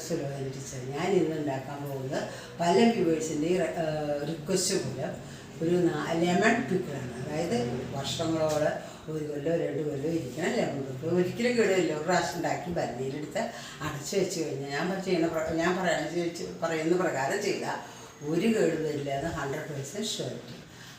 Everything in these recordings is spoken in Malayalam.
സുലോചന ടീച്ചർ ഞാൻ ഇന്ന് ഉണ്ടാക്കാൻ പോകുന്നത് പല വ്യൂവേഴ്സിന്റെയും റിക്വസ്റ്റ് മൂലം ഒരു ലെമൺ പിക്കിളാണ് അതായത് വർഷങ്ങളോട് ഒരു കൊല്ലോ രണ്ട് കൊല്ലോ ഇരിക്കണം. ലെമൺ പിക്കിൾ ഒരിക്കലും കേടില്ല ഒരു പ്രാവശ്യം ഉണ്ടാക്കി ഭരണിയിലെടുത്ത് അടച്ചു വെച്ച് കഴിഞ്ഞാൽ ഞാൻ ചെയ്യുന്ന ഞാൻ പറയുന്ന പറയുന്ന പ്രകാരം ചെയ്താൽ ഒരു കേടുവരില്ല എന്ന് ഹൺഡ്രഡ് പേഴ്സന്റ് ഷുവറിറ്റി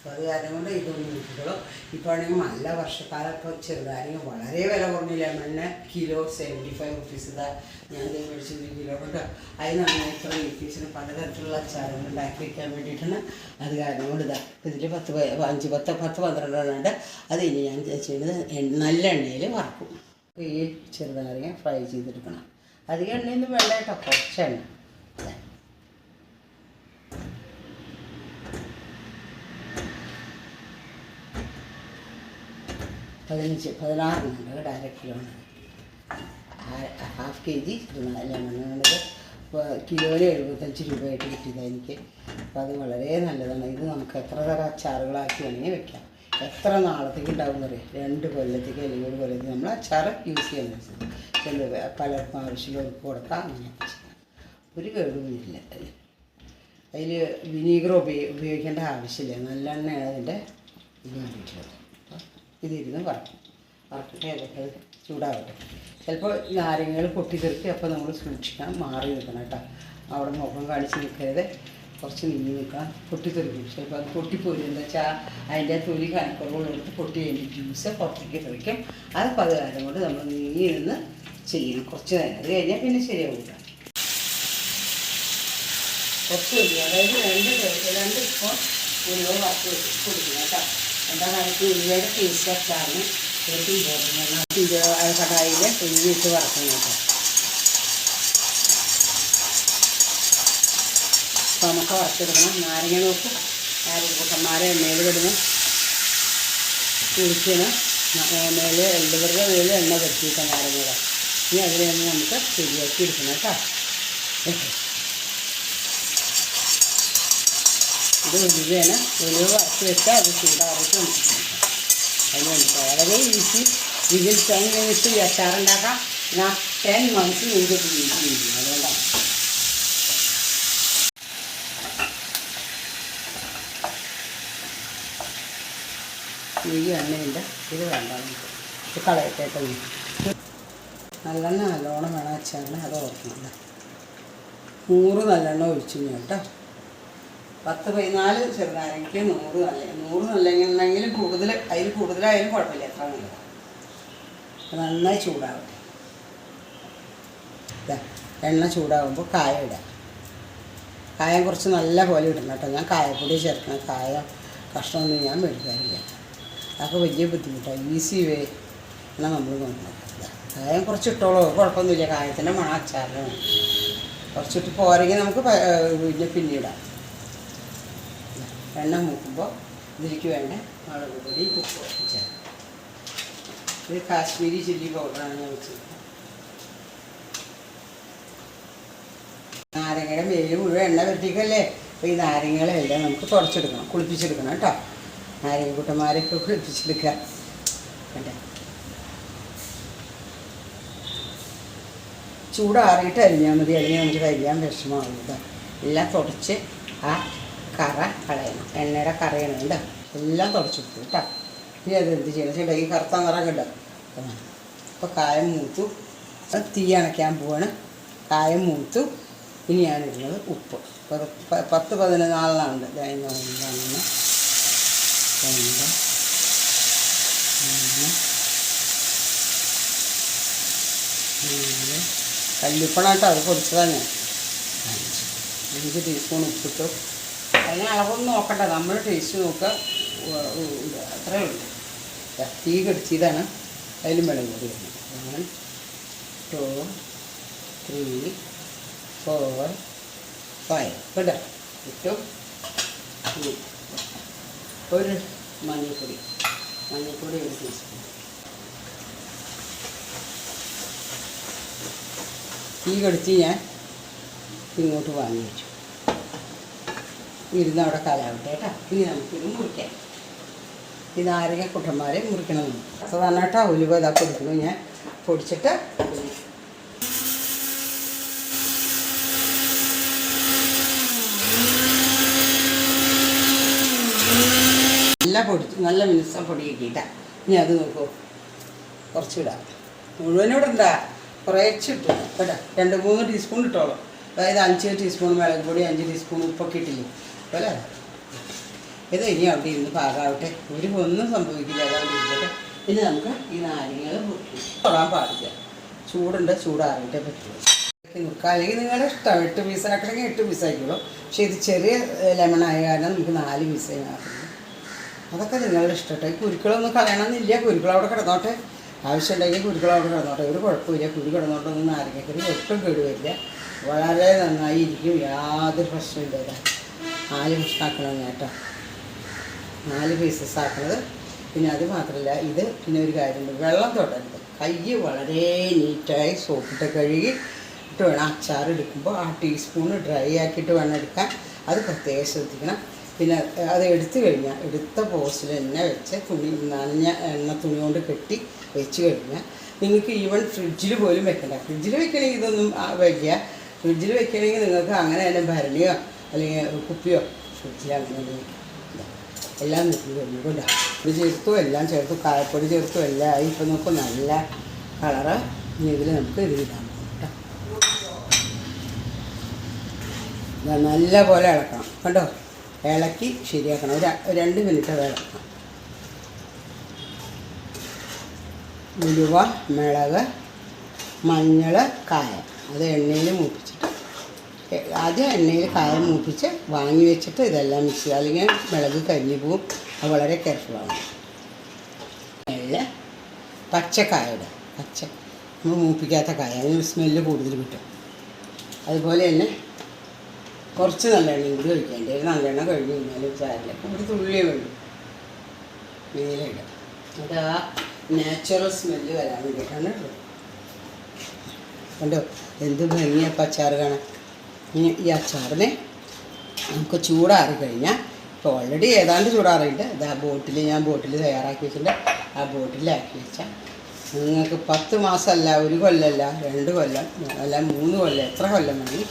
അപ്പോൾ അത് കാരണം കൊണ്ട് ഇതൊന്നും കിട്ടുള്ളൂ ഇപ്പോൾ ആണെങ്കിൽ നല്ല വർഷക്കാലം ഇപ്പോൾ ചെറുതാണെങ്കിൽ വളരെ വില കുറഞ്ഞ ലെമണിന് കിലോ സെവന്റി ഫൈവ് റുപ്പീസ് ഇതാ. ഞാൻ ദേ മേടിച്ച് ഒരു കിലോ കൊണ്ട് അതിനാണ് ഇത്ര റുപ്പീസിന് പലതരത്തിലുള്ള അച്ചാറുകൾ ഉണ്ടാക്കി വയ്ക്കാൻ വേണ്ടിയിട്ടാണ് അത് കാരണം കൊണ്ട് ഇതാ. ഇതിൽ പത്ത് അഞ്ച് പത്ത് പത്ത് പന്ത്രണ്ടെണ്ണം ഉണ്ട്. അത് ഇനി ഞാൻ ചെയ്യുന്നത് നല്ല എണ്ണയിൽ വറക്കും. ഈ ചെറുതാറിയ ഫ്രൈ ചെയ്തെടുക്കണം. അധികം എണ്ണയൊന്നും വേണ്ട കേട്ടോ കുറച്ച് എണ്ണ. പതിനഞ്ച് പതിനാറ് കേട്ടോ അര കിലോ ഹാഫ് കെ ജി ലെമണുള്ളത് കിലോയിൽ എഴുപത്തഞ്ച് രൂപയായിട്ട് കിട്ടിയതാണ് എനിക്ക്. അപ്പോൾ അത് വളരെ നല്ലതാണ്. ഇത് നമുക്ക് എത്ര തരം അച്ചാറുകളാക്കി വേണമെങ്കിൽ വെക്കാം. എത്ര നാളത്തേക്ക് ഉണ്ടാവും അറിയാം. രണ്ട് കൊല്ലത്തേക്ക് അല്ലെങ്കിൽ ഒരു കൊല്ലത്തേക്ക് നമ്മൾ അച്ചാർ യൂസ് ചെയ്യാൻ ചില പലർക്കും ആവശ്യമുള്ളവർക്ക് കൊടുക്കാം അങ്ങനെ ഒരു കേടുമില്ല അതിൽ വിനീഗർ ഉപയോഗി ഉപയോഗിക്കേണ്ട ആവശ്യമില്ല. നല്ലെണ്ണയാണ് അതിന്റെ ഇത് വേണ്ടിയിട്ടുള്ളത് ഇതിരുന്ന് വറക്കട്ടെ അതൊക്കെ അത് ചൂടാവട്ടെ. ചിലപ്പോൾ നാരങ്ങകൾ പൊട്ടിത്തെറിക്കും അപ്പോൾ നമ്മൾ സൂക്ഷിക്കാൻ മാറി നിൽക്കണം കേട്ടോ. അവിടെ മുഖം കാണിച്ച് നിൽക്കരുത് കുറച്ച് നീങ്ങി നിൽക്കണം. പൊട്ടിത്തെറിക്കും. ചിലപ്പോൾ അത് പൊട്ടിപ്പോയി. എന്താ വെച്ചാൽ അതിന്റെ തൊലി കനക്കുറവുള്ളെടുത്ത് പൊട്ടി അതിന്റെ ജ്യൂസ് പുറത്തേക്ക് തെറിക്കും. അത് കാരണം കൊണ്ട് നമ്മൾ നീങ്ങി നിന്ന് ചെയ്യണം. കുറച്ച് നേരം. അത് കഴിഞ്ഞാൽ പിന്നെ ശരിയാവും കുറച്ച് മതി. അതായത് രണ്ട് രണ്ട് സ്പൂൺ ഉലുവ വറുത്ത് കൊടുക്കണം കേട്ടോ. എന്താ കാലത്ത് ഉള്ളിയുടെ ടേസ്റ്റ് അച്ചാറിന് ഏറ്റവും ഇത് കടായിൽ ഉള്ളി ഇട്ട് വറക്കുന്നത് അപ്പോൾ നമുക്ക് വറുത്തെടുക്കണം. നാരങ്ങ നോക്കും നാരങ്ങമാരെ എണ്ണയിൽ വിടണം കുളിക്കണം. മേലെ എല്ലുവരുടെ എണ്ണ പറ്റിയിട്ട് നാരങ്ങയുടെ ഇനി അതിലൊന്ന് നമുക്ക് ശരിയാക്കി എടുക്കണം കേട്ടോ. ഇത് ഉലുവയാണ് ഉലുവ വറുത്ത് വെച്ചാൽ അത് കഴിക്കാം. അതിന് വളരെ ഈസി ഇതിൽ ടെൻ അച്ചാറുണ്ടാക്കാം ഞാൻ ടെൻ മന്ത്സ് നിങ്ങൾക്ക് യൂസ് അതുകൊണ്ടാണ് നെയ്യ് ഇത് വേണ്ട. നമുക്ക്. നല്ലെണ്ണ നല്ലോണം വേണം അച്ചാറിന് അത് ഓർക്കണം. നൂറ് നല്ലെണ്ണ ഒഴിച്ചു കേട്ടോ. പത്ത് പതിനാല് ചെറുനാരങ്ങയ്ക്ക് നൂറ് നല്ല നൂറ് നല്ലെങ്കിൽ കൂടുതൽ അതിൽ കൂടുതലായാലും കുഴപ്പമില്ല എത്ര നല്ലത്. നന്നായി ചൂടാവട്ടെ. എണ്ണ ചൂടാകുമ്പോൾ കായ ഇടാം. കായം കുറച്ച് നല്ല പോലെ ഇടണം കേട്ടോ. ഞാൻ കായപ്പൊടി ചേർക്കണം കായ കഷ്ണമൊന്നും ഞാൻ മേടിക്കാറില്ല. അതൊക്കെ വലിയ ബുദ്ധിമുട്ടാണ് ഈസി വേ എന്നാൽ നമ്മൾ ഇതാ, കായം കുറച്ച് ഇട്ടോളൂ കുഴപ്പമൊന്നുമില്ല. കായത്തിന്റെ മണം അച്ചാറിനാണ് കുറച്ചിട്ട് പോരെങ്കിൽ നമുക്ക് പിന്നെ പിന്നീടാം എണ്ണ മൂക്കുമ്പോൾ ഇതിലേക്ക് വേണ്ട മുളക് പൊടി ഉപ്പ് ചേർക്കാം ഇത് കാശ്മീരി ചില്ലി പൗഡറാണ് ഞാൻ വെച്ചത് നാരങ്ങയുടെ മേൽ മുഴുവൻ എണ്ണ പറ്റിക്കല്ലേ അപ്പോൾ ഈ നാരങ്ങകളെല്ലാം നമുക്ക് തുടച്ചെടുക്കണം കുളിപ്പിച്ചെടുക്കണം കേട്ടോ. നാരങ്ങക്കുട്ടന്മാരെയൊക്കെ കുളിപ്പിച്ചെടുക്കുക. കണ്ടേ? ചൂടാറിയിട്ട് അരിഞ്ഞാൽ മതി അല്ലെങ്കിൽ നമുക്ക് കരിയാൻ വിഷമമാവും കേട്ടോ എല്ലാം തുടച്ച് ആ കറ കളയണം. എണ്ണയുടെ കറയണം കേട്ടോ എല്ലാം തുടച്ചു കൊടുത്തു കേട്ടോ. ഇനി അത് എന്ത് ചെയ്യണം? ചേട്ടാ ഈ കറുത്ത നിറം കിട്ടും അപ്പോൾ കായം മൂത്തു. തീ അണയ്ക്കാൻ പോവാണ്. കായം മൂത്തു. ഇനി ഞാനിടുന്നത് ഉപ്പ്. പത്ത് പ- പത്ത് പതിനാലിനാളുണ്ട് രണ്ട്. ഒന്ന് കല്ലുപ്പണാട്ടോ. അത് പൊടിച്ചതാണ്. ഞാൻ അഞ്ച് ടീസ്പൂൺ ഉപ്പിട്ടു. അതിന് അളവൊന്നും നോക്കണ്ട. നമ്മൾ ടേസ്റ്റ് നോക്കുക. അത്രേ ഉള്ളൂ. തീ കടിച്ചതാണ്. അതിലും വെള്ളം കൂടി വരുന്നത് one two three four five കേട്ടോ ഇട്ടു ഒരു മഞ്ഞൾപ്പൊടി. മഞ്ഞൾപ്പൊടി ഒരു ടീസ്പൂൺ തീ കടിച്ച് ഞാൻ ഇങ്ങോട്ട് വാങ്ങി വെച്ചു ഇരുന്ന് അവിടെ കാലാവട്ടെ കേട്ടോ. ഇനി നമുക്കിത് മുറിക്കാം. ഈ നാരക കുട്ടന്മാരെ മുറിക്കണം? സാധാരണ കേട്ടോ ഉലുവ ഇതാ കൊടുക്കുന്നു. ഞാൻ പൊടിച്ചിട്ട് നല്ല പൊടി നല്ല മിനുസം പൊടി കിട്ടിയിട്ടാ ഇനി അത് നോക്കൂ. കുറച്ചിടാം. മുഴുവനോട് ഇടാ കുറേച്ചിട്ടു കേട്ടോ. രണ്ട് മൂന്ന് ടീസ്പൂൺ ഇട്ടോളൂ. അതായത് അഞ്ച് ടീസ്പൂൺ മുളക് പൊടി അഞ്ച് ടീസ്പൂൺ ഉപ്പൊക്കെ ഇട്ടില്ലേ? അല്ലേ? ഇത് ഇനി അവിടെ ഇരുന്ന് പാകാവട്ടെ. ഒരു ഒന്നും സംഭവിക്കില്ല. അതാണ് ഇരിക്കട്ടെ ഇനി നമുക്ക് ഈ നാരങ്ങകൾ തൊടാൻ പാടില്ല. ചൂടുണ്ട് ചൂടാറിയിട്ടേ പറ്റുള്ളൂ നിൽക്കുക അല്ലെങ്കിൽ നിങ്ങളുടെ ഇഷ്ടം എട്ട് പീസ് ആക്കണമെങ്കിൽ എട്ട് പീസ് ആക്കിക്കോളൂ. പക്ഷേ ഇത് ചെറിയ ലെമൺ ആയ കാരണം നമുക്ക് നാല് പീസേ ആക്കുന്നു അതൊക്കെ നിങ്ങളുടെ ഇഷ്ടട്ടെ കുരുക്കളൊന്നും കളയണമെന്നില്ല. കുരുക്കൾ അവിടെ കിടന്നോട്ടെ. ആവശ്യമുണ്ടെങ്കിൽ കുരുക്കൾ അവിടെ കിടന്നോട്ടെ. ഒരു കുഴപ്പമില്ല. കുരു കിടന്നോട്ടൊന്നും നാരങ്ങക്കറി ഒട്ടും കേടുവരില്ല. വളരെ നന്നായി ഇരിക്കും. യാതൊരു പ്രശ്നമില്ല നാല് മുഷ്ടാക്കണം കേട്ടോ. നാല് പീസസ് ആക്കണത്. പിന്നെ അത് മാത്രമല്ല ഇത് പിന്നെ ഒരു കാര്യമുണ്ട്. വെള്ളം തൊടരുത്. കൈ വളരെ നീറ്റായി സോപ്പിട്ട് കഴുകി ഇട്ട് വേണം അച്ചാർ എടുക്കുമ്പോൾ ആ ടീസ്പൂൺ ഡ്രൈ ആക്കിയിട്ട് വേണം എടുക്കാൻ. അത് പ്രത്യേകം ശ്രദ്ധിക്കണം. പിന്നെ അത് എടുത്തു കഴിഞ്ഞാൽ എടുത്ത പോസ്റ്റിൽ തന്നെ വെച്ച് തുണി നനഞ്ഞ എണ്ണ തുണി കൊണ്ട് കെട്ടി വെച്ച് കഴിഞ്ഞാൽ നിങ്ങൾക്ക് ഈവൻ ഫ്രിഡ്ജിൽ പോലും വെക്കണ്ട. ഫ്രിഡ്ജിൽ വെക്കണമെങ്കിൽ ഇതൊന്നും വയ്ക്കുക ഫ്രിഡ്ജിൽ വെക്കണമെങ്കിൽ നിങ്ങൾക്ക് അങ്ങനെ തന്നെ ഭരണിയോ അല്ലെങ്കിൽ കുപ്പിയോ ഇതാ. എല്ലാം നിൽക്കുന്നത് ഇത് ചേർത്തു എല്ലാം ചേർത്തു കായപ്പൊടി ചേർത്തു എല്ലാം ആയി. ഇപ്പം നമുക്ക് നല്ല കളറ് ഇതിൽ നമുക്ക് ഇത് ഇടാം കേട്ടോ. നല്ല പോലെ ഇളക്കണം. കണ്ടോ? ഇളക്കി ശരിയാക്കണം. ഒരു രണ്ട് മിനിറ്റ് അത് ഇളക്കണം ഉലുവ മിളക് മഞ്ഞൾ കായം. അത് എണ്ണയിൽ മൂപ്പിച്ചിട്ട് ആദ്യം എണ്ണയിൽ കായം മൂപ്പിച്ച് വാങ്ങി വെച്ചിട്ട് ഇതെല്ലാം മിക്സ് ചെയ്യുക. അല്ലെങ്കിൽ മിളക് കരിഞ്ഞു പോവും അത് വളരെ കെയർഫുള്ളാണ് നല്ല പച്ചക്കായ ഇടുക. പച്ച. നമ്മൾ മൂപ്പിക്കാത്ത കായ. അതിന് സ്മെല്ല് കൂടുതൽ കിട്ടും. അതുപോലെ തന്നെ കുറച്ച് നല്ലെണ്ണ കൂടി എന്റെ ഒരു നല്ലെണ്ണ കഴിഞ്ഞ് കഴിഞ്ഞാലും സാരില്ല ഒരു തുള്ളിയേ വേണ്ടു മേലിടുക അത് ആ നാച്ചുറൽ സ്മെല്ല് വരാൻ വേണ്ടിയിട്ടാണ് കണ്ടോ? എന്ത് ഭംഗിയാണ് പച്ചാറ് കാണാൻ. ഇനി ഈ അച്ചാറിനെ നമുക്ക് ചൂടാറി കഴിഞ്ഞാൽ ഇപ്പോൾ ഓൾറെഡി ഏതാണ്ട് ചൂടാറിയിട്ട് ഇത് ആ ബോട്ടിൽ ഞാൻ ബോട്ടിൽ തയ്യാറാക്കി വെച്ചിട്ടുണ്ട്. ആ ബോട്ടിലാക്കി വെച്ചാൽ നിങ്ങൾക്ക് പത്ത് മാസമല്ല ഒരു കൊല്ലമല്ല രണ്ട് കൊല്ലം അല്ല മൂന്ന് കൊല്ലം എത്ര കൊല്ലം മതി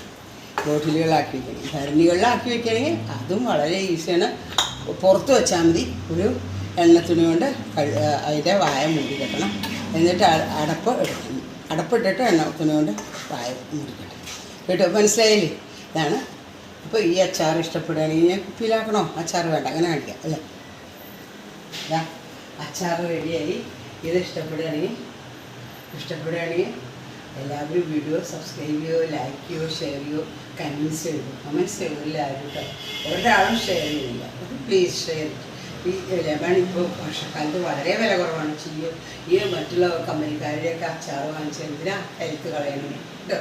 ബോട്ടിലുകളാക്കി വെക്കണം. ഭരണികളിലാക്കി വെക്കുകയാണെങ്കിൽ അതും വളരെ ഈസിയാണ്. പുറത്ത് വെച്ചാൽ മതി. ഒരു എണ്ണ തുണി കൊണ്ട് അതിന്റെ വായ മൂടി കെട്ടണം. എന്നിട്ട് അടപ്പ് എടുക്കണം. അടപ്പിട്ടിട്ട് എണ്ണ തുണി കൊണ്ട് വായ മൂടി കെട്ടണം. കേട്ടോ? മനസ്സിലായില്ലേ? ഇതാണ്. അപ്പോൾ ഈ അച്ചാർ ഇഷ്ടപ്പെടുകയാണെങ്കിൽ ഞാൻ കുപ്പിയിലാക്കണോ? അച്ചാർ വേണ്ട അങ്ങനെ കാണിക്കാം അല്ലേ? അച്ചാർ റെഡിയായി. ഇത് ഇഷ്ടപ്പെടുകയാണെങ്കിൽ ഇഷ്ടപ്പെടുകയാണെങ്കിൽ എല്ലാവരും വീഡിയോ സബ്സ്ക്രൈബ് ചെയ്യോ ലൈക്ക് ചെയ്യോ ഷെയർ ചെയ്യോ കമൻസ് ചെയ്യോ കമൻസ് ചെയ്യോ എല്ലാവരും കേട്ടോ ഒരാളും ഷെയർ ചെയ്യുന്നില്ല. പ്ലീസ് ഷെയർ ഈ ലെമൺ ഇപ്പോൾ വർഷക്കാലത്ത് വളരെ വില കുറവാണ്. ചെയ്യും. ഈ മറ്റുള്ള കമ്പനിക്കാരുടെയൊക്കെ അച്ചാർ വാങ്ങിച്ചെന്തിനാ ഹെൽത്ത് കളയണം? കേട്ടോ